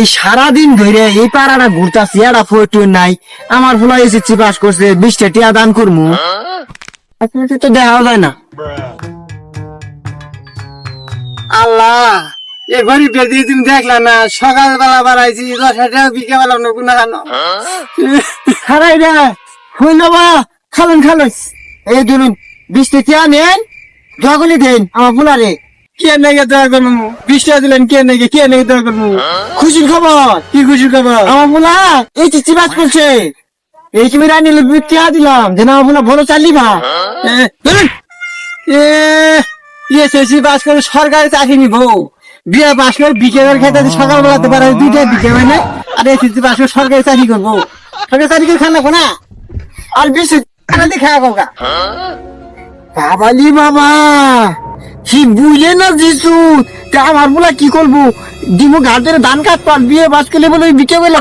এই সারাদিন ধরে এই পাড়াটা ঘুরতাছি এটা ফটো নাই। আমার ফুলা এসেছি পাস করছে বিশটা টিয়া দান আপনাকে তো দেখা যায় না। আল্লাহ এ গরিব দিয়ে তুমি দেখলা না সকালবেলা বাড়াইছি দশ হাজার বিকেবেলা নকুন না কেন খারাই রে হইল বা খালেন খালেন এই ধরুন বিশটা টিয়া নেন জগলি দেন আমার ফুলারে কে নেগে দয়া করব বিশ টাকা দিলেন কে নেগে? কে নেগে দয়া করব খুশির খবর? কি খুশির খবর? আমার ফুলা এই চিঠি বাস করছে। এই রানি টিয়া দিলাম। যেন আমার ফুলা ভালো চালি ভা এ, ইয়ে বাস করে সরকারি চাকরি নিব। বিয়ে বাস করে বিকেলের খেতে সকালবেলাতে পারে দুইটা বিকে হয় না? আর এসেছি বাস করে সরকারি চাকরি করব। সরকারি চাকরি করে খানা না আর বেশি দেখা কোকা বাবালি বাবা! কি বুঝে না যিশু? তা আমার বলা কি করব? দিব গাছের ধান কাট পার বিয়ে বাস করলে বলে বিকে বলে।